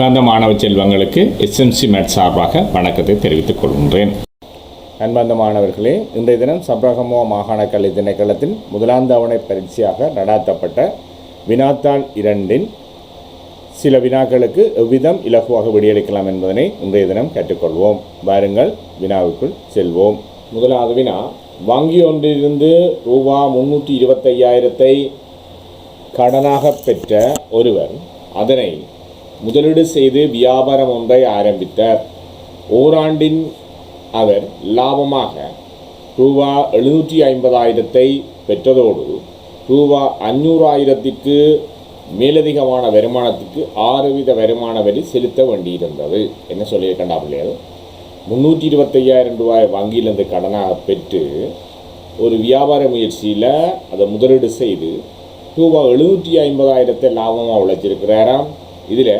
அன்பார்ந்த மாணவ செல்வங்களுக்கு எஸ்எம்சி மேட் சார்பாக வணக்கத்தை தெரிவித்துக் கொள்கின்றேன். அன்பார்ந்த மாணவர்களே இன்றைய தினம் சப்ரகமோ மாகாண கல்வி திணைக்களத்தில் முதலாம் தவணை பரீட்சையாக நடாத்தப்பட்ட வினாத்தாள் இரண்டின் சில வினாக்களுக்கு எவ்விதம் இலகுவாக விடியளிக்கலாம் என்பதனை இன்றைய தினம் கற்றுக்கொள்வோம் வாருங்கள் வினாவுக்குள் செல்வோம். முதலாவது வினா வங்கி ஒன்றிலிருந்து ரூபா முன்னூற்றி இருபத்தையாயிரத்தை கடனாக பெற்ற ஒருவர் அதனை முதலீடு செய்து வியாபாரம் ஒன்றை ஆரம்பித்தார். ஓராண்டின் அவர் லாபமாக ரூபா எழுநூற்றி ஐம்பதாயிரத்தை பெற்றதோடு ரூபா அஞ்சூறாயிரத்திற்கு மேலதிகமான வருமானத்துக்கு ஆறு வீத வருமான வரி செலுத்த வேண்டியிருந்தது. என்ன சொல்லியிருக்கண்டா பிள்ளைகள்? முந்நூற்றி இருபத்தையாயிரம் ரூபாய் வங்கியிலிருந்து கடனாக பெற்று ஒரு வியாபார முயற்சியில் அதை முதலீடு செய்து ரூபா எழுநூற்றி ஐம்பதாயிரத்தை லாபமாக உழைச்சிருக்கிறாராம்? இதில்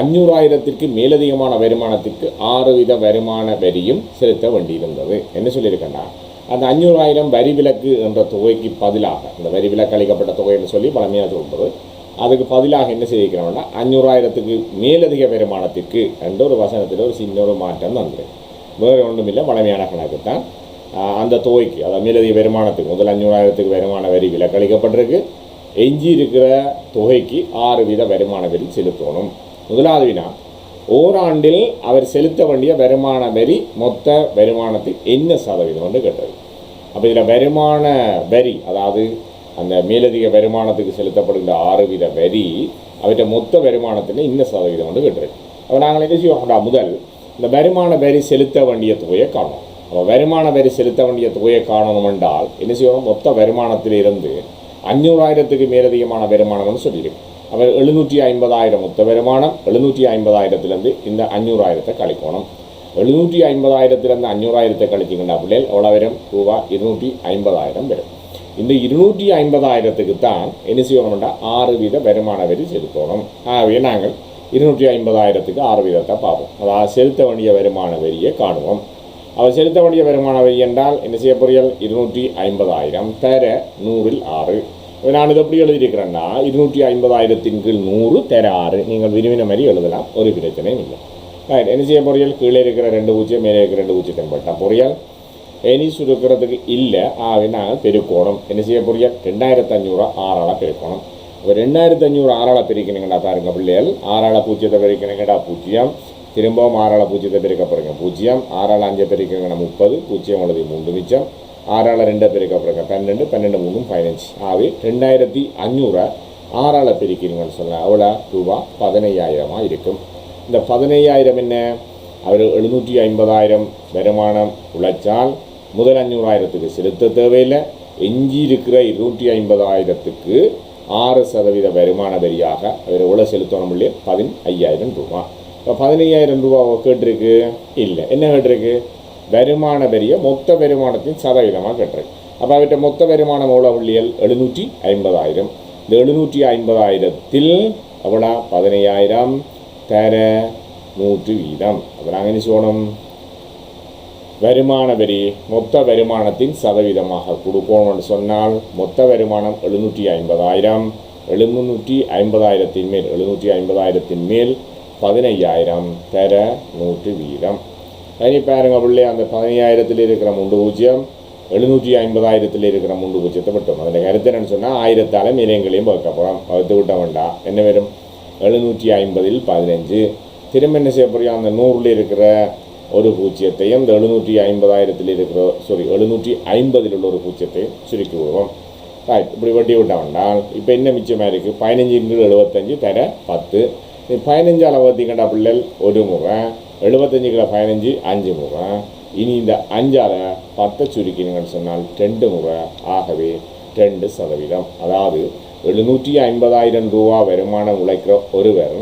அஞ்சூறாயிரத்திற்கு மேலதிகமான வருமானத்திற்கு ஆறு வித வருமான வரியும் செலுத்த வேண்டியிருந்தது. என்ன சொல்லியிருக்கேன்னா அந்த அஞ்சூறாயிரம் வரி விலக்கு என்ற தொகைக்கு பதிலாக இந்த வரி விலக்கு அளிக்கப்பட்ட தொகைன்னு சொல்லி பழமையாக சொல்கிறது அதுக்கு பதிலாக என்ன செய்திருக்கிறோம்னா அஞ்சூறாயிரத்துக்கு மேலதிக வருமானத்திற்கு என்ற ஒரு வசனத்தில் ஒரு சின்ன ஒரு மாற்றம் வந்துடும் வேறு ஒன்றும் இல்லை பழமையான கணக்கு தான். அந்த தொகைக்கு அதாவது மேலதிக வருமானத்துக்கு முதல் அஞ்சூறாயிரத்துக்கு வருமான வரி விலக்களிக்கப்பட்டிருக்கு எஞ்சி இருக்கிற தொகைக்கு ஆறு வீத வருமான வரி செலுத்தணும். முதலாவது வினா ஓராண்டில் அவர் செலுத்த வேண்டிய வருமான வரி மொத்த வருமானத்தில் என்ன சதவீதம் என்று கேட்டது. அப்போ இதில் வருமான வரி அதாவது அந்த மேலதிக வருமானத்துக்கு செலுத்தப்படுகின்ற ஆறு வீத வரி அவற்றை மொத்த வருமானத்தில் என்ன சதவீதம் என்று கேட்டிருக்கு அப்போ நாங்கள் என்ன செய்வோம்டா முதல் இந்த வருமான வரி செலுத்த வேண்டிய தொகையை காணும். அப்போ வருமான வரி செலுத்த வேண்டிய தொகையை காணணும் என்றால் என்ன செய்வோம்? மொத்த வருமானத்திலிருந்து அஞ்சூறாயிரத்துக்கு மேலதிகமான வருமானம்னு சொல்லியிருக்கு அவர் எழுநூற்றி ஐம்பதாயிரம் மொத்த வருமானம் எழுநூற்றி ஐம்பதாயிரத்துலேருந்து இந்த அஞ்சூறாயிரத்தை கழிக்கணும் எழுநூற்றி ஐம்பதாயிரத்துலேருந்து அஞ்சூறாயிரத்தை கழிச்சிங்கன்னா பிள்ளைகள் எவ்வளோ வரும் ரூபா இருநூற்றி ஐம்பதாயிரம் வரும் இந்த இருநூற்றி ஐம்பதாயிரத்துக்கு தான் என்ன செய்யணும்னா ஆறு வீத வருமான வரி செலுத்தணும் ஆகவே நாங்கள் இருநூற்றி ஐம்பதாயிரத்துக்கு ஆறு வீதத்தை பார்ப்போம் அதாவது செலுத்த வேண்டிய வருமான வரியை காணுவோம் அவர் செலுத்த வேண்டிய வருமான வரி என்றால் என்ன செய்ய போறீர்கள்? இருநூற்றி ஐம்பதாயிரம். தர நூறில் ஆறு. இப்ப நான் இது எப்படி எழுதியிருக்கிறேன்னா இருநூற்றி ஐம்பதாயிரத்தின் கீழ் நூறு தர ஆறு. நீங்கள் விரும்பின மாதிரி எழுதலாம். ஒரு பிரச்சனையும் இல்லை. ரைட் என்ன செய்ய பொரியல் கீழே இருக்கிற ரெண்டு பூஜ்ஜியம் மேலே இருக்கிற ரெண்டு பூஜ்ஜியத்தையும் பட்டா பொரியல் எனி சுருக்கிறதுக்கு இல்லை. ஆகவே நாங்கள் பெருக்கோணும். என்ன செய்ய பொரியல் ரெண்டாயிரத்து அஞ்சூறு ஆறாளாக பெருக்கோணம். இப்போ ரெண்டாயிரத்து அஞ்சூறு ஆறாளாக பிரிக்கணுங்கடா பாருங்க பிள்ளைகள் ஆறாள பூஜ்ஜியத்தை பிரிக்கணுங்கடா பூஜ்ஜியம். திரும்பவும் ஆறால் பூஜ்ஜியத்தை பிரிக்க போகிறீங்க பூஜ்ஜியம் ஆறால் அஞ்சை பிரிக்கணுங்கடா முப்பது பூஜ்ஜியம் உள்ளது மூன்று மிச்சம். ஆறால் ரெண்டை பிரிக்க போகிறீங்க பன்னெண்டு பன்னெண்டு மூணு பதினஞ்சு. ஆகவே ரெண்டாயிரத்தி அஞ்சூறை ஆறால் பிரிக்கிறீங்கன்னு சொன்னால் அவ்வளோ ரூபா பதினையாயிரமாக இருக்கும். இந்த பதினையாயிரம் என்ன? அவர் எழுநூற்றி ஐம்பதாயிரம் வருமானம் உழைச்சால் முதல் அஞ்சூறாயிரத்துக்கு செலுத்த தேவையில்லை. எஞ்சி இருக்கிற இருநூற்றி ஐம்பதாயிரத்துக்கு ஆறு சதவீத வருமான வரியாக அவர் எவ்வளோ செலுத்தணும் இல்லையே? பதின் ஐயாயிரம் ரூபா. இப்போ பதினையாயிரம் ரூபா கேட்டிருக்கு. இல்லை. என்ன கேட்டிருக்கு? வருமான வரியை மொத்த வருமானத்தின் சதவீதமாக கேட்டிருக்கு. அப்போ அவர்கிட்ட மொத்த வருமானம் எவ்வளோ உள்ளியல் எழுநூற்றி ஐம்பதாயிரம். இந்த எழுநூற்றி ஐம்பதாயிரத்தில் எவ்வளோ பதினையாயிரம் தர நூற்று வீதம். அப்போ நாங்கள் என்ன சொல்லணும் வருமான வரி மொத்த வருமானத்தின் சதவீதமாக கொடுக்கணும்னு சொன்னால் மொத்த வருமானம் எழுநூற்றி ஐம்பதாயிரம். எழுநூற்றி ஐம்பதாயிரத்தின் மேல் எழுநூற்றி ஐம்பதாயிரத்தின் மேல் பதினையாயிரம் தர நூற்று வீதம். இனி பாருங்க பிள்ளை அந்த பதினையாயிரத்தில் இருக்கிற முண்டு பூஜ்ஜியம் எழுநூற்றி ஐம்பதாயிரத்தில் இருக்கிற முண்டு பூஜ்ஜியத்தை விட்டோம். அதில் கருத்து என்னன்னு சொன்னால் ஆயிரத்தாலும் மீனைங்களையும் வகுக்க போகிறோம் வகுத்து விட்ட வேண்டாம் என்ன வரும்? எழுநூற்றி ஐம்பதில் பதினஞ்சு. திரும்ப என்ன செய்ய போறியா அந்த நூறில் இருக்கிற ஒரு பூஜ்ஜியத்தையும் இந்த எழுநூற்றி ஐம்பதாயிரத்தில் இருக்கிற சாரி எழுநூற்றி ஐம்பதில் உள்ள ஒரு பூஜ்ஜியத்தையும் சுருக்கி விடுவோம். ரைட் இப்படி வட்டி விட்ட வேண்டாம். இப்போ என்ன மிச்சமாக இருக்குது பதினஞ்சு எழுபத்தஞ்சு தர பத்து. நீ பதினஞ்சால் பார்த்தீங்கடா பிள்ளைகள் ஒரு முறை எழுபத்தஞ்சு கிலோ பதினஞ்சு அஞ்சு முறை இனி இந்த அஞ்சால் பத்தை சுருக்கினீங்கன்னு சொன்னால் ரெண்டு முறை ஆகவே ரெண்டு சதவீதம் அதாவது எழுநூற்றி ஐம்பதாயிரம் ரூபா வருமானம் உழைக்கிற ஒருவர்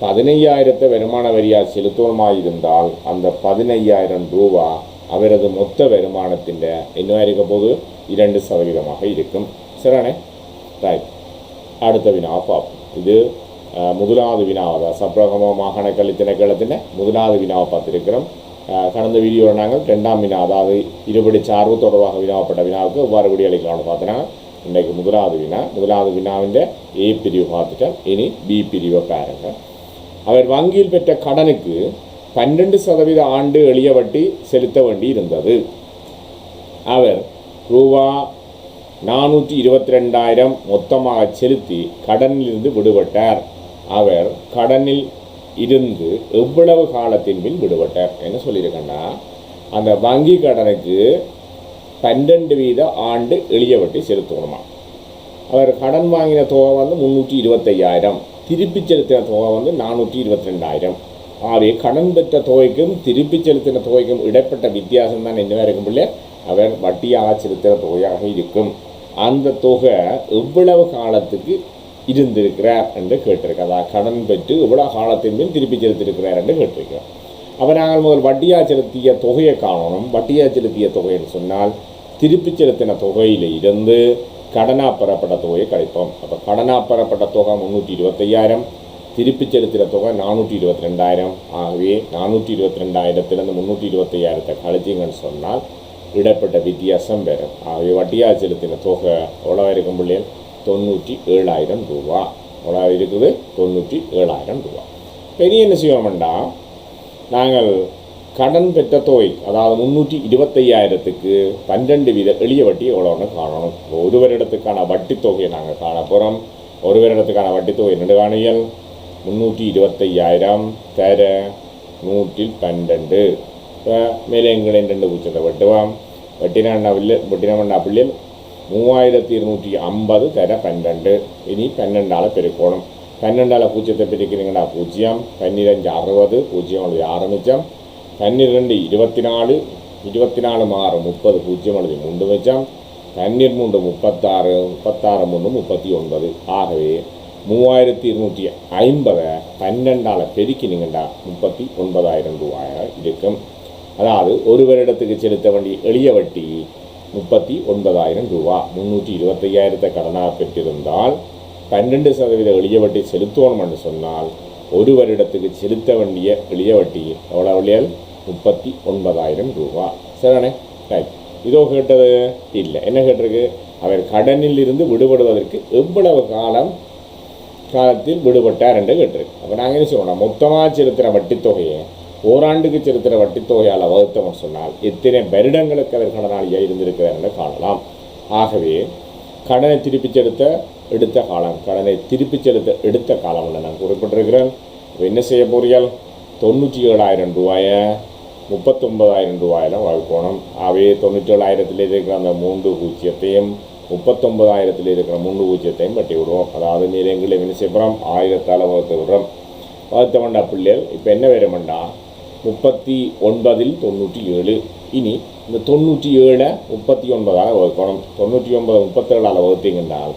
பதினையாயிரத்தை வருமான வரியாக செலுத்தணுமாயிருந்தால் அந்த பதினையாயிரம் ரூபா அவரது மொத்த வருமானத்தின் என்ன இருக்க போது இரண்டு சதவீதமாக இருக்கும் சரியானே ரைட் அடுத்த வினா பார்ப்போம் இது முதலாவது வினாவை சப்ரகம மாகாண கல்வி திணைக்களத்தின் முதலாவது வினாவை பார்த்துருக்கிறோம் கடந்த வீடியோவில் நாங்கள் ரெண்டாம் வினா அதாவது இருபடி சார்பு தொடர்பாக வினாவப்பட்ட வினாவுக்கு எவ்வாறு விடியளிக்கலாம்னு பார்த்தீங்கன்னா இன்றைக்கு முதலாவது வினா முதலாவது வினாவின் ஏ பிரிவு பார்த்துட்டோம் இனி பி பிரிவை பாருங்க அவர் வங்கியில் பெற்ற கடனுக்கு பன்னெண்டு சதவீத ஆண்டு எளிய வட்டி செலுத்த வேண்டி இருந்தது அவர் ரூபா நானூற்றி இருபத்தி ரெண்டாயிரம் மொத்தமாக செலுத்தி கடனிலிருந்து விடுபட்டார் அவர் கடனில் இருந்து எவ்வளவு காலத்தின் பின் விடுபட்டார்? என்ன சொல்லியிருக்கேன்னா அந்த வங்கி கடனுக்கு பன்னெண்டு வீத ஆண்டு எளிய வட்டி செலுத்தணுமா? அவர் கடன் வாங்கின தொகை வந்து முந்நூற்றி இருபத்தையாயிரம். திருப்பி செலுத்தின தொகை வந்து நானூற்றி இருபத்தி ரெண்டாயிரம் ஆகவே கடன் பெற்ற தொகைக்கும் திருப்பி செலுத்தின தொகைக்கும் இடைப்பட்ட வித்தியாசம் தான் என்னவாக இருக்கும் பிள்ளை அவர் வட்டியாக செலுத்தின தொகையாக இருக்கும். அந்த தொகை எவ்வளவு காலத்துக்கு இருந்திருக்கிறார் என்று கேட்டிருக்கார் அதாவது கடன் பெற்று இவ்வளோ காலத்தின் பின் திருப்பி செலுத்திருக்கிறார் என்று கேட்டிருக்கிறார். அப்போ நாங்கள் முதல் வட்டியாக செலுத்திய தொகையை காணணும். வட்டியாக செலுத்திய தொகைன்னு சொன்னால் திருப்பி செலுத்தின தொகையில் இருந்து கடனாக பெறப்பட்ட தொகையை கழிப்போம். அப்போ கடனாக பெறப்பட்ட தொகை முந்நூற்றி இருபத்தையாயிரம் திருப்பி செலுத்தின தொகை நானூற்றி இருபத்தி ரெண்டாயிரம் ஆகவே நானூற்றி இருபத்தி ரெண்டாயிரத்துலேருந்து முந்நூற்றி இருபத்தையாயிரத்தை கழிச்சிங்கன்னு சொன்னால் இடப்பட்ட வித்தியாசம் பெறும் ஆகவே வட்டியாக செலுத்தின தொகை எவ்வளோ இருக்கும் பிள்ளைகள்? தொண்ணூற்றி ஏழாயிரம் ரூபா. எவ்வளோ இருக்குது தொண்ணூற்றி ஏழாயிரம் ரூபா. பெரிய என்ன செய்வோம்டா நாங்கள் கடன் பெற்ற தொகை அதாவது முந்நூற்றி இருபத்தையாயிரத்துக்கு பன்னெண்டு வீத எளிய வட்டி எவ்வளோன்னு காணணும். ஒரு வருடத்துக்கான வட்டி தொகையை நாங்கள் காண போகிறோம் ஒரு வருடத்துக்கான வட்டி தொகை ரெண்டு காணியல் முந்நூற்றி இருபத்தையாயிரம் தர நூற்றில் பன்னெண்டு இப்போ மேலே எங்களின் ரெண்டு பூச்சத்தை வெட்டுவோம். வெட்டினா பிள்ளை? வெட்டினா பிள்ளைகள் மூவாயிரத்தி இருநூற்றி ஐம்பது தர பன்னெண்டு. இனி பன்னெண்டால் பெருக்கணும். பன்னெண்டால் பூஜ்ஜியத்தை பிரிக்கிறீங்கன்னா பூஜ்ஜியம் பன்னிரெண்டு அறுபது பூஜ்ஜியம் எழுதி ஆறு மிச்சம் பன்னிரெண்டு இருபத்தி நாலு இருபத்தி நாலு மாறு முப்பது பூஜ்ஜியம் எழுதி மூன்று மிச்சம் பன்னீர் மூன்று முப்பத்தாறு முப்பத்தாறு மூன்று முப்பத்தி ஒன்பது. ஆகவே மூவாயிரத்தி இருநூற்றி ஐம்பதை பன்னெண்டால் பெருக்கினீங்கண்டா முப்பத்தி ஒன்பதாயிரம் ரூபாயாக இருக்கும். அதாவது ஒரு வருடத்துக்கு செலுத்த வேண்டிய எளிய வட்டி முப்பத்தி ஒன்பதாயிரம் ரூபா. முந்நூற்றி இருபத்தையாயிரத்தை கடனாக பெற்றிருந்தால் பன்னெண்டு சதவீத எளிய வட்டி செலுத்தணும் என்று சொன்னால் ஒரு வருடத்துக்கு செலுத்த வேண்டிய எளிய வட்டி எவ்வளோ வழியால் முப்பத்தி ஒன்பதாயிரம் ரூபா. சரிண்ணே ரைட் இதோ கேட்டது. இல்லை. என்ன கேட்டிருக்கு? அவர் கடனில் இருந்து விடுபடுவதற்கு எவ்வளவு காலம் காலத்தில் விடுபட்டார் என்று கேட்டிருக்கு. அப்போ நாங்கள் என்ன சொல்லணும் மொத்தமாக செலுத்துகிற வட்டித்தொகையை ஓராண்டுக்கு செலுத்துகிற வட்டித்தொகையால் தொகையால் சொன்னால் எத்தனை வருடங்களுக்கு அவர் கடனாளியாக இருந்திருக்கிறார் என்று காணலாம். ஆகவே கடனை திருப்பி செலுத்த எடுத்த காலம் கடனை திருப்பி செலுத்த எடுத்த காலம் என்று நான் குறிப்பிட்டிருக்கிறேன். இப்போ என்ன செய்ய போறீர்கள் தொண்ணூற்றி ஏழாயிரம் ரூபாயை முப்பத்தொன்பதாயிரம் ரூபாயில் வகுக்கணும் அவையே தொண்ணூற்றி ஏழாயிரத்தில் இருக்கிற அந்த மூன்று பூஜ்ஜியத்தையும் முப்பத்தொன்பதாயிரத்தில் இருக்கிற மூன்று பூஜ்ஜியத்தையும் பட்டி விடுவோம் அதாவது நீரங்களை என்ன செய்யப்படுறோம் ஆயிரத்தால் வகுத்து விடுறோம். வகுத்த வேண்டா பிள்ளைகள் இப்போ என்ன வேணுமெண்டா முப்பத்தி ஒன்பதில் தொண்ணூற்றி ஏழு. இனி இந்த தொண்ணூற்றி ஏழை முப்பத்தி ஒன்பதால் வகுக்கணும். தொண்ணூற்றி ஒன்பது முப்பத்தேழால் வகுத்தீங்கன்னால்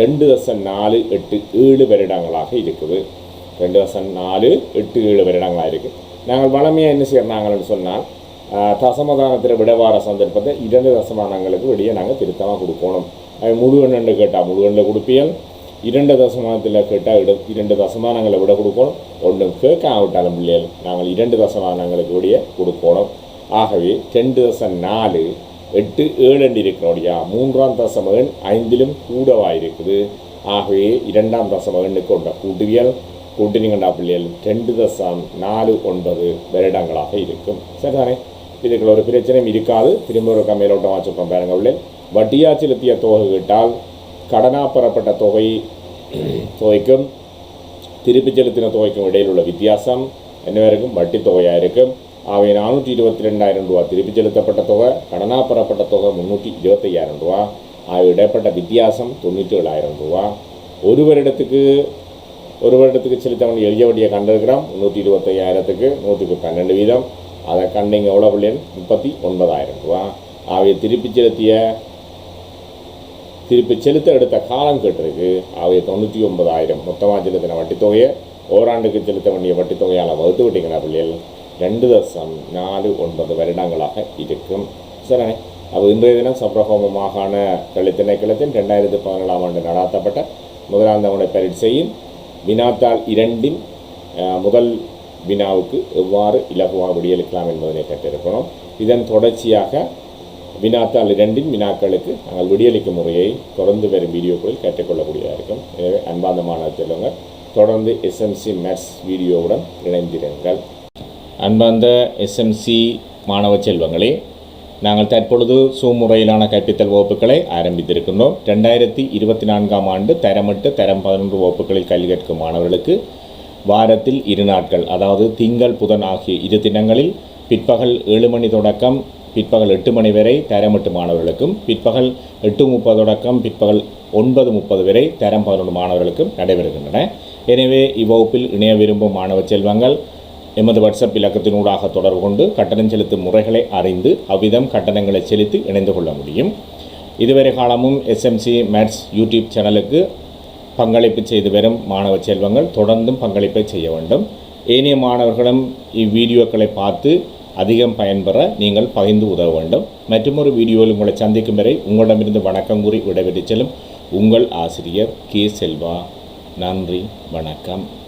ரெண்டு தசம் நாலு எட்டு ஏழு வருடங்களாக இருக்குது. ரெண்டு தசம் நாலு எட்டு ஏழு வருடங்களாக இருக்குது. நாங்கள் வளமையாக என்ன செய்யறாங்கன்னு சொன்னால் தசமதானத்தில் விடவார சந்தர்ப்பத்தை இரண்டு தசமானங்களுக்கு வெளியே நாங்கள் திருத்தமாக கொடுக்கணும். முழு எண்ணு கேட்டால் முழு எண்ணை கொடுப்பியல் இரண்டு தசமானத்தில் கேட்டால் இட இரண்டு தசமானங்களை விட கொடுக்கணும். ஒன்றும் கேட்க ஆவிட்டாலும் பிள்ளைகள் நாங்கள் இரண்டு தசமானங்களுக்கு விடைய கொடுக்கணும். ஆகவே ரெண்டு தசம் நாலு எட்டு ஏழு என்று இருக்கிறோடியா மூன்றாம் தசம எண் ஐந்திலும் கூடவா இருக்குது? ஆகவே இரண்டாம் தசம எண்ணுக்கு கொண்ட கூட்டுவியல் கூட்டினீங்கண்டா பிள்ளைகள் ரெண்டு தசம் நாலு ஒன்பது வருடங்களாக இருக்கும். சரிதானே? இதுக்குள்ள ஒரு பிரச்சனையும் இருக்காது. திரும்ப ஒரு மேலோட்டம் வச்சுருக்கோம் பாருங்க பிள்ளை வட்டியா செலுத்திய தொகை கேட்டால் கடனாக பெறப்பட்ட தொகை தொகைக்கும் திருப்பி செலுத்தின தொகைக்கும் இடையில் உள்ள வித்தியாசம் என்னவா இருக்கும் வட்டி தொகையாக இருக்கும் அவை நானூற்றி இருபத்தி ரெண்டாயிரம் ரூபா திருப்பி செலுத்தப்பட்ட தொகை கடனாக பெறப்பட்ட தொகை முந்நூற்றி இருபத்தையாயிரம் ரூபா. அவை இடைப்பட்ட வித்தியாசம் தொண்ணூற்றி ஏழாயிரம் ரூபா. ஒரு வருடத்துக்கு ஒரு வருடத்துக்கு செலுத்த வேண்டிய எளிய வட்டியை கண்டிருக்கிறோம் முந்நூற்றி இருபத்தையாயிரத்துக்கு நூற்றுக்கு பன்னெண்டு வீதம். அதை கண்டிங்க எவ்வளோ பிள்ளைன்னு முப்பத்தி ஒன்பதாயிரம் ரூபா. அவை திருப்பி செலுத்திய திருப்பி செலுத்த எடுத்த காலம் கேட்டிருக்கு. அவை தொண்ணூற்றி ஒன்பதாயிரம் மொத்தமாக செலுத்தின வட்டித்தொகையை ஓராண்டுக்கு செலுத்த வேண்டிய வட்டித்தொகையால் வகுத்து விட்டீங்களா பிள்ளைகள்? ரெண்டு தசம் நாலு ஒன்பது வருடங்களாக இருக்கும். சரிண்ணே அப்போ இன்றைய தினம் சப்ரஹோம மாகாண கழித்திணை திணைக்களத்தின் ரெண்டாயிரத்தி பதினேழாம் ஆண்டு நடாத்தப்பட்ட முதலாம் தவணை பரீட்சையின் வினாத்தாள் இரண்டின் முதல் வினாவுக்கு எவ்வாறு இலகுவாக விடியெடுக்கலாம் என்பதனை கற்றிருக்கணும் இதன் தொடர்ச்சியாக வினாத்தாள் இரண்டின் வினாக்களுக்கு நாங்கள் விடியளிக்கும் முறையை தொடர்ந்து வரும் வீடியோக்களில் கேட்டுக்கொள்ளக்கூடியதாக இருக்கும். எனவே அன்பார்ந்த மாணவ செல்வங்கள் தொடர்ந்து எஸ்எம்சி மேத்ஸ் வீடியோவுடன் இணைந்திருங்கள். அன்பார்ந்த எஸ்எம்சி மாணவ செல்வங்களே நாங்கள் தற்பொழுது சூமுறையிலான முறையிலான கற்பித்தல் வகுப்புகளை ஆரம்பித்திருக்கின்றோம். ரெண்டாயிரத்தி இருபத்தி நான்காம் ஆண்டு தரமிட்டு தரம் பதினொன்று வகுப்புகளில் கல்வி கற்கும் மாணவர்களுக்கு வாரத்தில் இரு நாட்கள் அதாவது திங்கள் புதன் ஆகிய இரு தினங்களில் பிற்பகல் ஏழு மணி தொடக்கம் பிற்பகல் எட்டு மணி வரை தரமிட்டு மாணவர்களுக்கும் பிற்பகல் எட்டு முப்பது தொடக்கம் பிற்பகல் ஒன்பது முப்பது வரை தரம் பதினொன்று மாணவர்களுக்கும் நடைபெறுகின்றன. எனவே இவ்வகுப்பில் இணைய விரும்பும் மாணவ செல்வங்கள் எமது வாட்ஸ்அப் இலக்கத்தினூடாக தொடர்பு கொண்டு கட்டணம் செலுத்தும் முறைகளை அறிந்து அவ்விதம் கட்டணங்களை செலுத்தி இணைந்து கொள்ள முடியும். இதுவரை காலமும் எஸ்எம்சி மேட்ஸ் யூடியூப் சேனலுக்கு பங்களிப்பு செய்து வரும் மாணவ செல்வங்கள் தொடர்ந்தும் பங்களிப்பை செய்ய வேண்டும். ஏனைய மாணவர்களும் இவ்வீடியோக்களை பார்த்து அதிகம் பயன்பெற நீங்கள் பகிர்ந்து உதவ வேண்டும். மற்றொரு வீடியோவில் உங்களை சந்திக்கும் வரை உங்களிடமிருந்து வணக்கம் கூறி விடைபெற்று செல்லும் உங்கள் ஆசிரியர் கே செல்வா. நன்றி வணக்கம்.